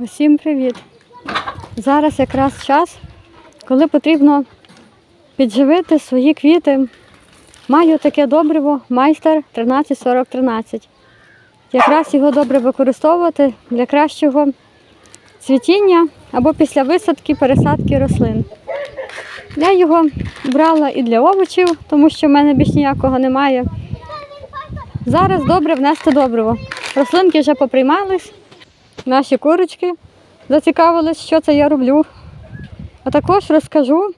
Усім привіт! Зараз якраз час, коли потрібно підживити свої квіти. Маю таке добриво майстер 134013. Якраз його добре використовувати для кращого цвітіння або після висадки, пересадки рослин. Я його брала і для овочів, тому що в мене більш ніякого немає. Зараз добре внести добриво. Рослинки вже поприймались, наші курочки зацікавились, що це я роблю. А також розкажу,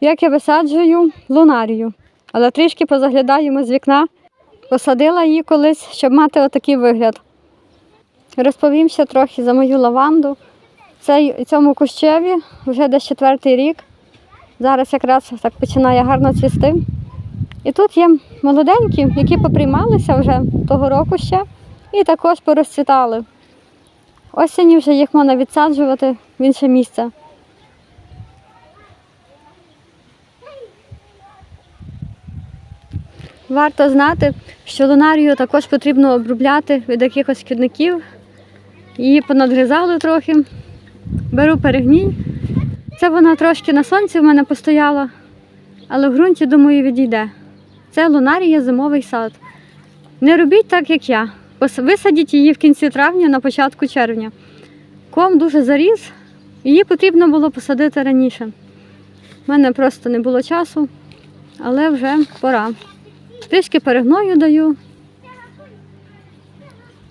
як я висаджую лунарію. Але трішки позаглядаємо з вікна. Посадила її колись, щоб мати отакий вигляд. Розповім ще трохи за мою лаванду. Цей, цьому кущеві вже десь четвертий рік. Зараз якраз так починає гарно цвісти. І тут є молоденькі, які поприймалися вже того року ще, і також порозцвітали. Осінню вже їх можна відсаджувати в інше місце. Варто знати, що лунарію також потрібно обробляти від якихось шкідників. Її понадгризали трохи. Беру перегній. Це вона трошки на сонці в мене постояла, але в ґрунті, думаю, відійде. Це лунарія зимовий сад. Не робіть так, як я. Висадіть її в кінці травня, на початку червня. Ком дуже заріс, її потрібно було посадити раніше. У мене просто не було часу, але вже пора. Трішки перегною даю,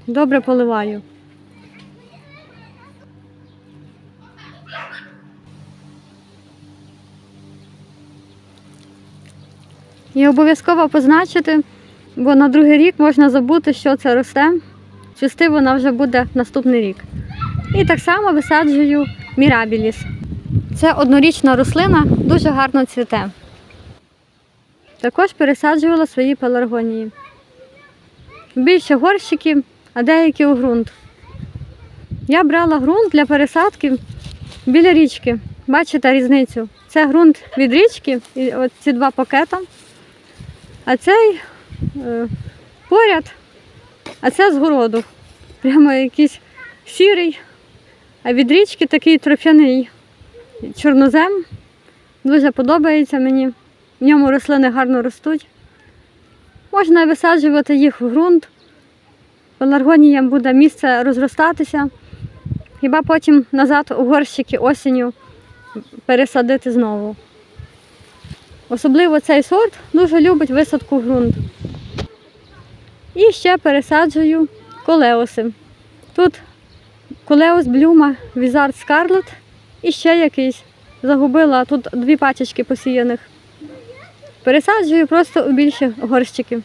добре поливаю. І обов'язково позначити, бо на другий рік можна забути, що це росте. Цвісти вона вже буде наступний рік. І так само висаджую мірабіліс. Це однорічна рослина, дуже гарно цвіте. Також пересаджувала свої пеларгонії. Більше горщиків, а деякі у ґрунт. Я брала ґрунт для пересадки біля річки. Бачите різницю? Це ґрунт від річки, і от ці два пакета. А цей поряд, а це з городу. Прямо якийсь сірий, а від річки такий трофяний чорнозем. Дуже подобається мені. В ньому рослини гарно ростуть. Можна висаджувати їх в ґрунт. Пеларгоніям буде місце розростатися. Хіба потім назад у горщики осінню пересадити знову. Особливо цей сорт дуже любить висадку в ґрунт. І ще пересаджую колеоси. Тут колеос блюма Візард Скарлет і ще якийсь. Загубила тут дві пачечки посіяних. Пересаджую просто у більші горщики.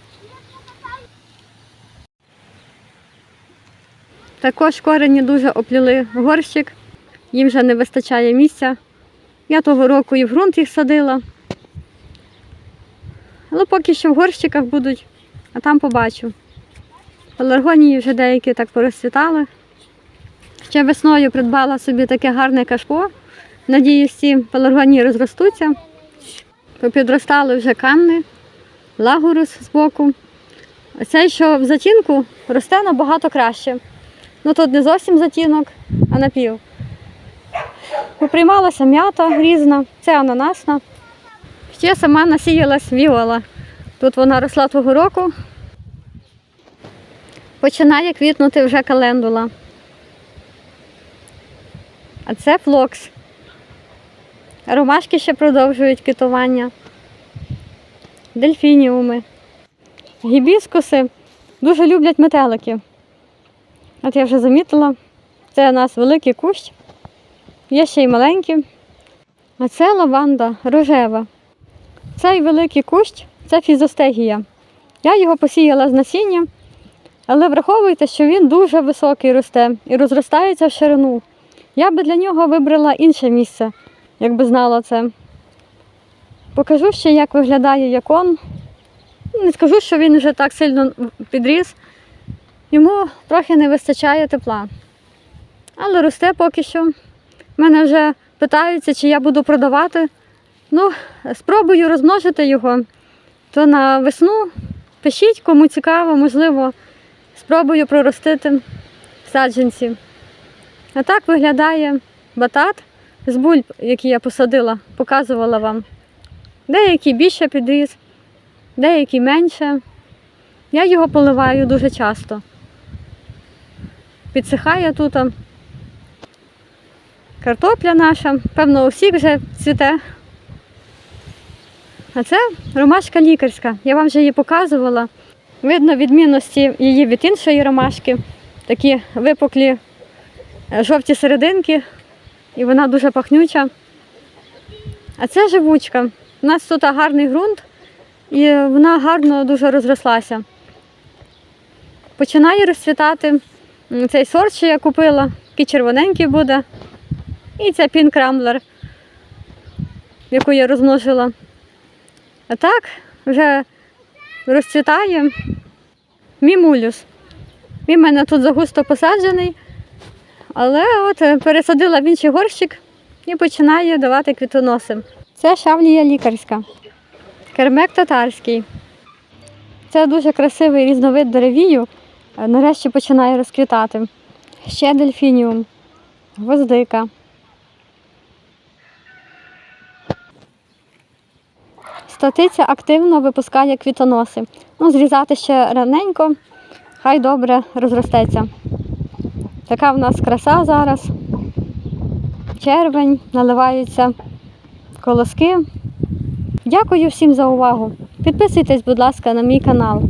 Також корені дуже опліли горщик, їм вже не вистачає місця. Я того року і в ґрунт їх садила. Але поки що в горщиках будуть, а там побачу. Пеларгонії вже деякі так порозцвітали. Ще весною придбала собі таке гарне кашпо. Надіюсь, ці пеларгонії розростуться. Попідростали вже канни, лагурус з боку. А що в затінку, росте набагато краще. Ну тут не зовсім затінок, а напів. Поприймалася м'ята різна, це ананасна. Ще сама насіялась віола. Тут вона росла того року. Починає квітнути вже календула. А це флокс. Ромашки ще продовжують квітування. Дельфініуми. Гібіскуси дуже люблять метелики. От я вже замітила, це у нас великий кущ, є ще й маленькі. А це лаванда рожева. Цей великий кущ це фізостегія. Я його посіяла з насіння, але враховуйте, що він дуже високий росте і розростається в ширину. Я би для нього вибрала інше місце, якби знала це. Покажу ще, як виглядає якон. Не скажу, що він вже так сильно підріс. Йому трохи не вистачає тепла. Але росте поки що. Мене вже питаються, чи я буду продавати. Ну, спробую розмножити його. То на весну пишіть, кому цікаво, можливо, спробую проростити саджанці. А так виглядає батат з бульб, які я посадила, показувала вам. Деякий більше підріс, деякий менше. Я його поливаю дуже часто. Підсихає тут. Картопля наша, певно, усіх вже цвіте. А це ромашка лікарська. Я вам вже її показувала. Видно відмінності її від іншої ромашки. Такі випуклі е, жовті серединки, і вона дуже пахнюча. А це живучка. У нас тут гарний ґрунт, і вона гарно дуже розрослася. Починає розцвітати цей сорт, що я купила, такий червоненький буде. І це пінк рамблер, яку я розмножила. А так вже розцвітає мімулюс. Він в мене тут загусто посаджений, але от е, пересадила в інший горщик і починає давати квітоноси. Це шавлія лікарська, кермек татарський. Це дуже красивий різновид деревію. е, Нарешті починає розквітати. Ще дельфініум, гвоздика. Статиця активно випускає квітоноси. Ну, зрізати ще раненько, хай добре розростеться. Така в нас краса зараз. Червень, наливаються колоски. Дякую всім за увагу. Підписуйтесь, будь ласка, на мій канал.